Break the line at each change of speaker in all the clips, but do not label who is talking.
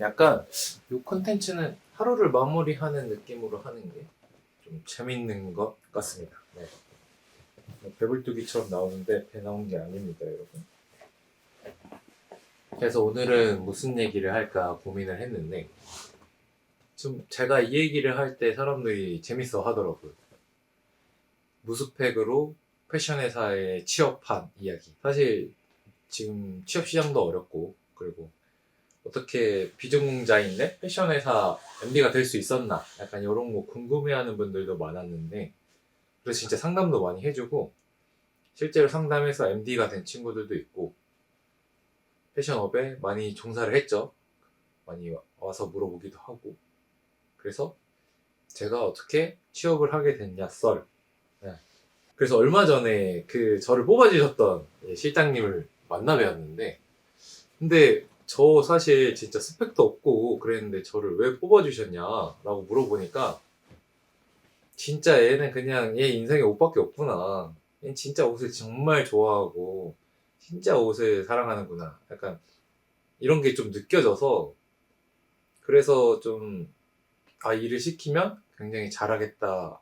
약간 이 콘텐츠는 하루를 마무리하는 느낌으로 하는 게 좀 재밌는 것 같습니다. 네. 배불뚝이처럼 나오는데 배 나온 게 아닙니다, 여러분. 그래서 오늘은 무슨 얘기를 할까 고민을 했는데 좀 제가 이 얘기를 할 때 사람들이 재밌어 하더라고요. 무스펙으로 패션 회사에 취업한 이야기. 사실 지금 취업 시장도 어렵고 그리고 어떻게 비전공자인데 패션 회사 MD가 될 수 있었나 약간 이런 거 궁금해하는 분들도 많았는데 그래서 진짜 상담도 많이 해주고 실제로 상담해서 MD가 된 친구들도 있고 패션업에 많이 종사를 했죠. 많이 와- 와서 물어보기도 하고 그래서 제가 어떻게 취업을 하게 됐냐 썰. 네. 그래서 얼마 전에 그 저를 뽑아주셨던 예, 실장님을 만나 뵈었는데 근데 저 사실 진짜 스펙도 없고 그랬는데 저를 왜 뽑아주셨냐라고 물어보니까 진짜 얘는 그냥 얘 인생에 옷밖에 없구나. 얘는 진짜 옷을 정말 좋아하고 진짜 옷을 사랑하는구나. 약간 이런 게 좀 느껴져서 그래서 좀 아, 일을 시키면 굉장히 잘하겠다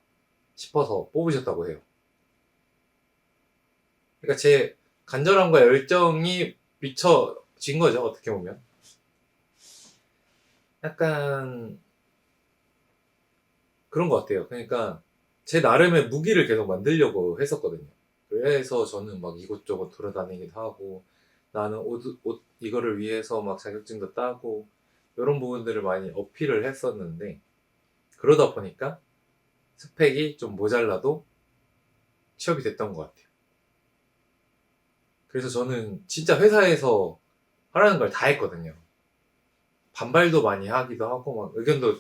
싶어서 뽑으셨다고 해요. 그러니까 제 간절함과 열정이 미쳐 진 거죠, 어떻게 보면. 약간 그런 것 같아요. 그러니까 제 나름의 무기를 계속 만들려고 했었거든요. 그래서 저는 막 이곳저곳 돌아다니기도 하고 나는 옷, 옷 이거를 위해서 막 자격증도 따고 이런 부분들을 많이 어필을 했었는데 그러다 보니까 스펙이 좀 모자라도 취업이 됐던 것 같아요. 그래서 저는 진짜 회사에서 하라는 걸 다 했거든요. 반발도 많이 하기도 하고 막 의견도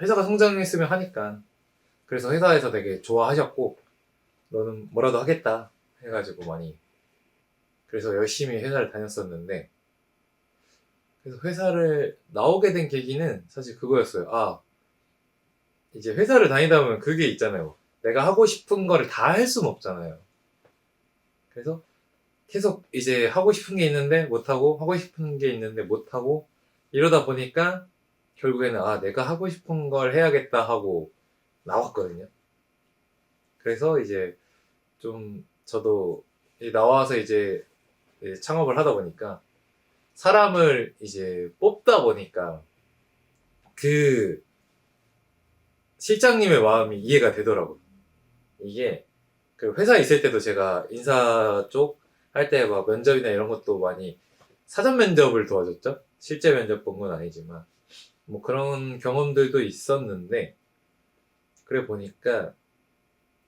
회사가 성장했으면 하니까 그래서 회사에서 되게 좋아하셨고 너는 뭐라도 하겠다 해가지고 많이 그래서 열심히 회사를 다녔었는데 그래서 회사를 나오게 된 계기는 사실 그거였어요. 아 이제 회사를 다니다 보면 그게 있잖아요. 내가 하고 싶은 거를 다 할 수는 없잖아요. 그래서 계속 이제 하고 싶은 게 있는데 못하고 하고 싶은 게 있는데 못하고 이러다 보니까 결국에는 아 내가 하고 싶은 걸 해야겠다 하고 나왔거든요. 그래서 이제 좀 저도 이 나와서 이제 이제 창업을 하다 보니까 사람을 이제 뽑다 보니까 그 실장님의 마음이 이해가 되더라고요. 이게 그 회사에 있을 때도 제가 인사 쪽 할 때 막 면접이나 이런 것도 많이 사전 면접을 도와줬죠. 실제 면접 본 건 아니지만 뭐 그런 경험들도 있었는데 그래 보니까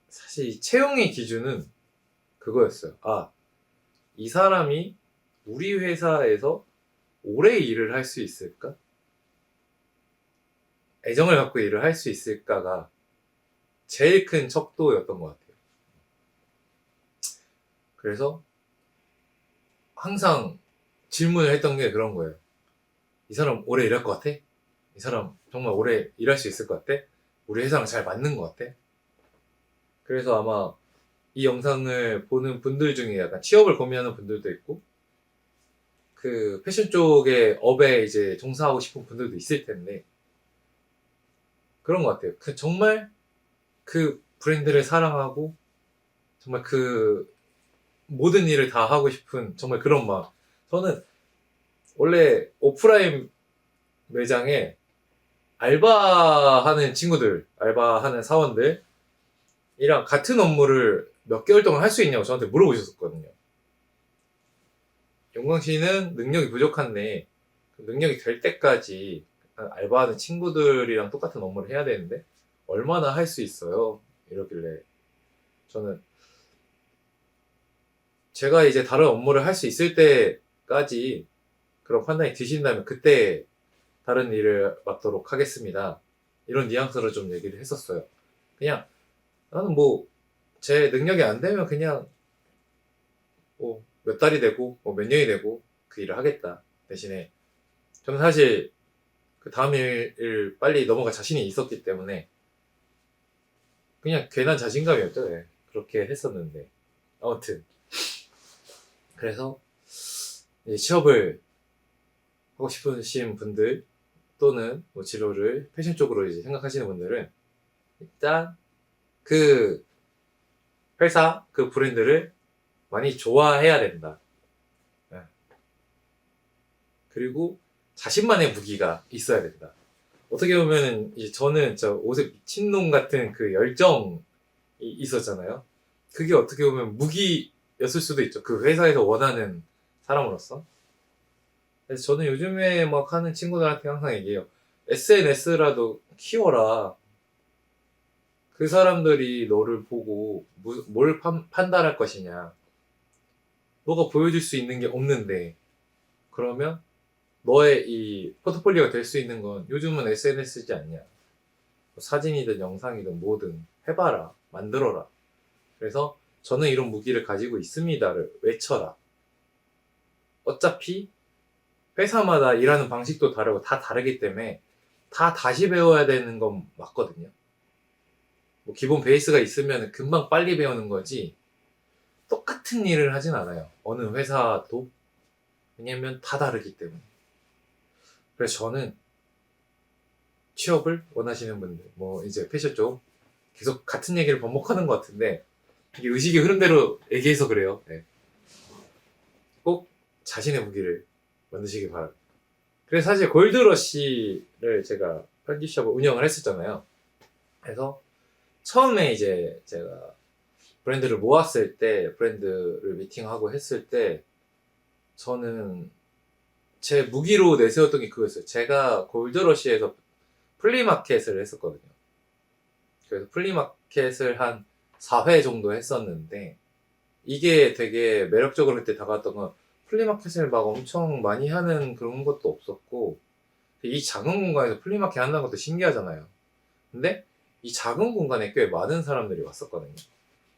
사실 이 채용의 기준은 그거였어요. 아, 이 사람이 우리 회사에서 오래 일을 할 수 있을까? 애정을 갖고 일을 할 수 있을까가 제일 큰 척도였던 것 같아요. 그래서 항상 질문을 했던 게 그런 거예요. 이 사람 오래 일할 것 같아? 이 사람 정말 오래 일할 수 있을 것 같아? 우리 회사랑 잘 맞는 것 같아? 그래서 아마 이 영상을 보는 분들 중에 약간 취업을 고민하는 분들도 있고, 그 패션 쪽의 업에 이제 종사하고 싶은 분들도 있을 텐데, 그런 것 같아요. 그 정말 그 브랜드를 사랑하고, 정말 그 모든 일을 다 하고 싶은 정말 그런 마음. 저는 원래 오프라인 매장에 알바하는 친구들, 알바하는 사원들이랑 같은 업무를 몇 개월 동안 할 수 있냐고 저한테 물어보셨었거든요. 용광 씨는 능력이 부족한데 그 능력이 될 때까지 알바하는 친구들이랑 똑같은 업무를 해야 되는데 얼마나 할 수 있어요? 이러길래 저는 제가 이제 다른 업무를 할 수 있을 때까지 그런 판단이 드신다면 그때 다른 일을 맡도록 하겠습니다. 이런 뉘앙스로 좀 얘기를 했었어요. 그냥 나는 뭐 제 능력이 안 되면 그냥 뭐 몇 달이 되고 뭐 몇 년이 되고 그 일을 하겠다. 대신에 저는 사실 그 다음 일을 빨리 넘어갈 자신이 있었기 때문에 그냥 괜한 자신감이었죠. 예. 그렇게 했었는데 아무튼 그래서 취업을 하고 싶으신 분들 또는 뭐 진로를 패션 쪽으로 이제 생각하시는 분들은 일단 그 회사 그 브랜드를 많이 좋아해야 된다. 예. 그리고 자신만의 무기가 있어야 된다. 어떻게 보면은 이제 저는 저 옷에 미친놈 같은 그 열정이 있었잖아요. 그게 어떻게 보면 무기 였을 수도 있죠. 그 회사에서 원하는 사람으로서. 그래서 저는 요즘에 막 하는 친구들한테 항상 얘기해요. SNS라도 키워라. 그 사람들이 너를 보고 무- 뭘 판, 판단할 것이냐. 너가 보여줄 수 있는 게 없는데, 그러면 너의 이 포트폴리오가 될 수 있는 건 요즘은 SNS지 않냐. 뭐 사진이든 영상이든 뭐든 해봐라. 만들어라. 그래서 저는 이런 무기를 가지고 있습니다를 외쳐라. 어차피 회사마다 일하는 방식도 다르고 다 다르기 때문에 다 다시 배워야 되는 건 맞거든요. 뭐 기본 베이스가 있으면 금방 빨리 배우는 거지 똑같은 일을 하진 않아요. 어느 회사도 왜냐면 다 다르기 때문에. 그래서 저는 취업을 원하시는 분들, 뭐 이제 패션 쪽 계속 같은 얘기를 반복하는 것 같은데 이게 의식의 흐름대로 얘기해서 그래요. 네. 꼭 자신의 무기를 만드시기 바랍니다. 그래서 사실 골드러시를 제가 편집샵을 운영을 했었잖아요. 그래서 처음에 이제 제가 브랜드를 모았을 때 브랜드를 미팅하고 했을 때 저는 제 무기로 내세웠던 게 그거였어요. 제가 골드러시에서 플리마켓을 했었거든요. 그래서 플리마켓을 한 4회 정도 했었는데 이게 되게 매력적으로 그때 다가왔던 건 플리마켓을 막 엄청 많이 하는 그런 것도 없었고 이 작은 공간에서 플리마켓 한다는 것도 신기하잖아요. 근데 이 작은 공간에 꽤 많은 사람들이 왔었거든요.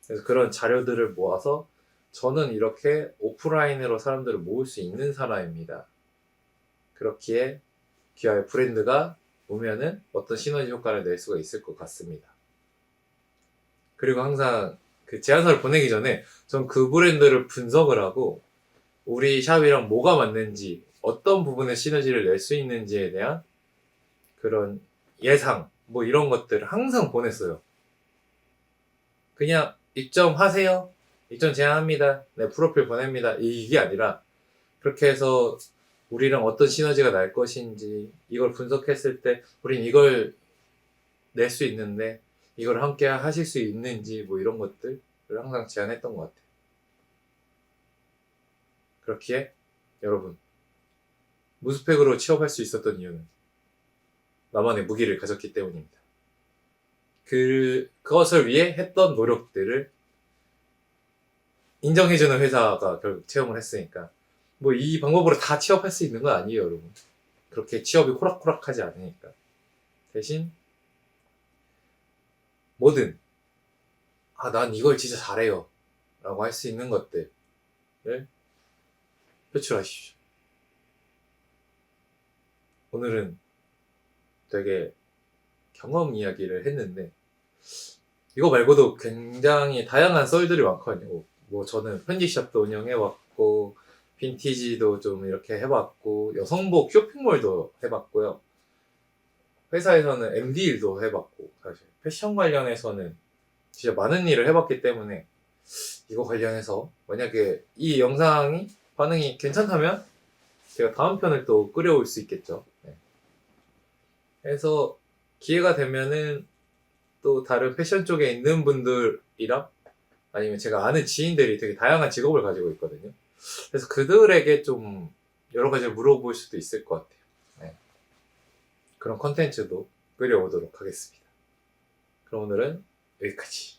그래서 그런 자료들을 모아서 저는 이렇게 오프라인으로 사람들을 모을 수 있는 사람입니다. 그렇기에 기아의 브랜드가 오면은 어떤 시너지 효과를 낼 수가 있을 것 같습니다. 그리고 항상 그 제안서를 보내기 전에 전 그 브랜드를 분석을 하고 우리 샵이랑 뭐가 맞는지 어떤 부분에 시너지를 낼 수 있는지에 대한 그런 예상 뭐 이런 것들을 항상 보냈어요. 그냥 입점하세요. 입점 제안합니다. 네, 프로필 보냅니다. 이게 아니라 그렇게 해서 우리랑 어떤 시너지가 날 것인지 이걸 분석했을 때 우린 이걸 낼 수 있는데 이걸 함께 하실 수 있는지 뭐 이런 것들을 항상 제안했던 것 같아요. 그렇기에 여러분 무스펙으로 취업할 수 있었던 이유는 나만의 무기를 가졌기 때문입니다. 그 그것을 위해 했던 노력들을 인정해주는 회사가 결국 채용을 했으니까 뭐 이 방법으로 다 취업할 수 있는 건 아니에요, 여러분. 그렇게 취업이 호락호락하지 않으니까. 대신 뭐든 아, 난 이걸 진짜 잘해요. 라고 할 수 있는 것들을 표출하십시오. 오늘은 되게 경험 이야기를 했는데 이거 말고도 굉장히 다양한 썰들이 많거든요. 뭐 저는 편집샵도 운영해봤고 빈티지도 좀 이렇게 해봤고 여성복 쇼핑몰도 해봤고요. 회사에서는 MD 일도 해봤고 사실 패션 관련해서는 진짜 많은 일을 해봤기 때문에 이거 관련해서 만약에 이 영상이 반응이 괜찮다면 제가 다음 편을 또 끌어올 수 있겠죠. 네. 그래서 기회가 되면은 또 다른 패션 쪽에 있는 분들이랑 아니면 제가 아는 지인들이 되게 다양한 직업을 가지고 있거든요. 그래서 그들에게 좀 여러 가지를 물어볼 수도 있을 것 같아요. 네. 그런 컨텐츠도 끌어오도록 하겠습니다. 그럼 오늘은 여기까지.